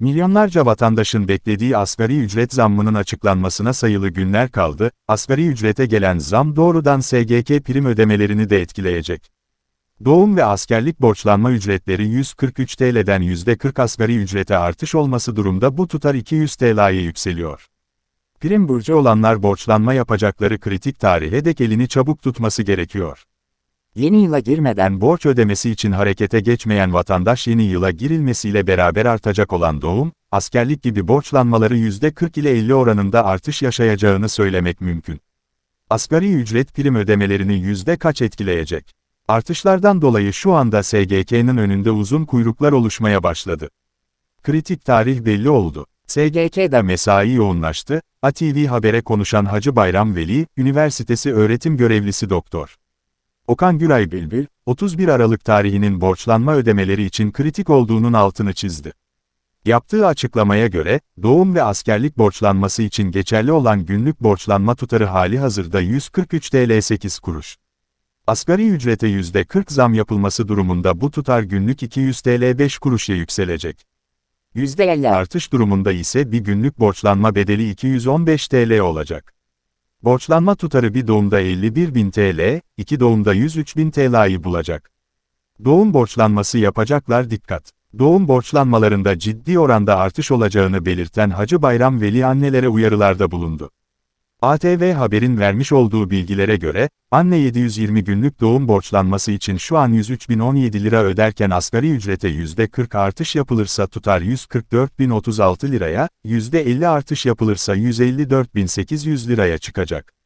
Milyonlarca vatandaşın beklediği asgari ücret zammının açıklanmasına sayılı günler kaldı, asgari ücrete gelen zam doğrudan SGK prim ödemelerini de etkileyecek. Doğum ve askerlik borçlanma ücretleri 143 TL'den %40 asgari ücrete artış olması durumda bu tutar 200 TL'ye yükseliyor. Prim burcu olanlar borçlanma yapacakları kritik tarihe dek elini çabuk tutması gerekiyor. Yeni yıla girmeden borç ödemesi için harekete geçmeyen vatandaş yeni yıla girilmesiyle beraber artacak olan doğum, askerlik gibi borçlanmaları %40 ile 50 oranında artış yaşayacağını söylemek mümkün. Asgari ücret prim ödemelerini yüzde kaç etkileyecek? Artışlardan dolayı şu anda SGK'nın önünde uzun kuyruklar oluşmaya başladı. Kritik tarih belli oldu. SGK'da mesai yoğunlaştı, ATV Haber'e konuşan Hacı Bayram Veli, Üniversitesi öğretim görevlisi doktor. Okan Güray Bilbil, 31 Aralık tarihinin borçlanma ödemeleri için kritik olduğunun altını çizdi. Yaptığı açıklamaya göre, doğum ve askerlik borçlanması için geçerli olan günlük borçlanma tutarı hali hazırda 143 TL 8 kuruş. Asgari ücrete %40 zam yapılması durumunda bu tutar günlük 200 TL 5 kuruşa yükselecek. %50 artış durumunda ise bir günlük borçlanma bedeli 215 TL olacak. Borçlanma tutarı bir doğumda 51.000 TL, iki doğumda 103.000 TL'yi bulacak. Doğum borçlanması yapacaklar dikkat. Doğum borçlanmalarında ciddi oranda artış olacağını belirten Hacı Bayram Veli annelere uyarılarda bulundu. ATV Haber'in vermiş olduğu bilgilere göre, anne 720 günlük doğum borçlanması için şu an 103.017 lira öderken asgari ücrete %40 artış yapılırsa tutar 144.036 liraya, %50 artış yapılırsa 154.800 liraya çıkacak.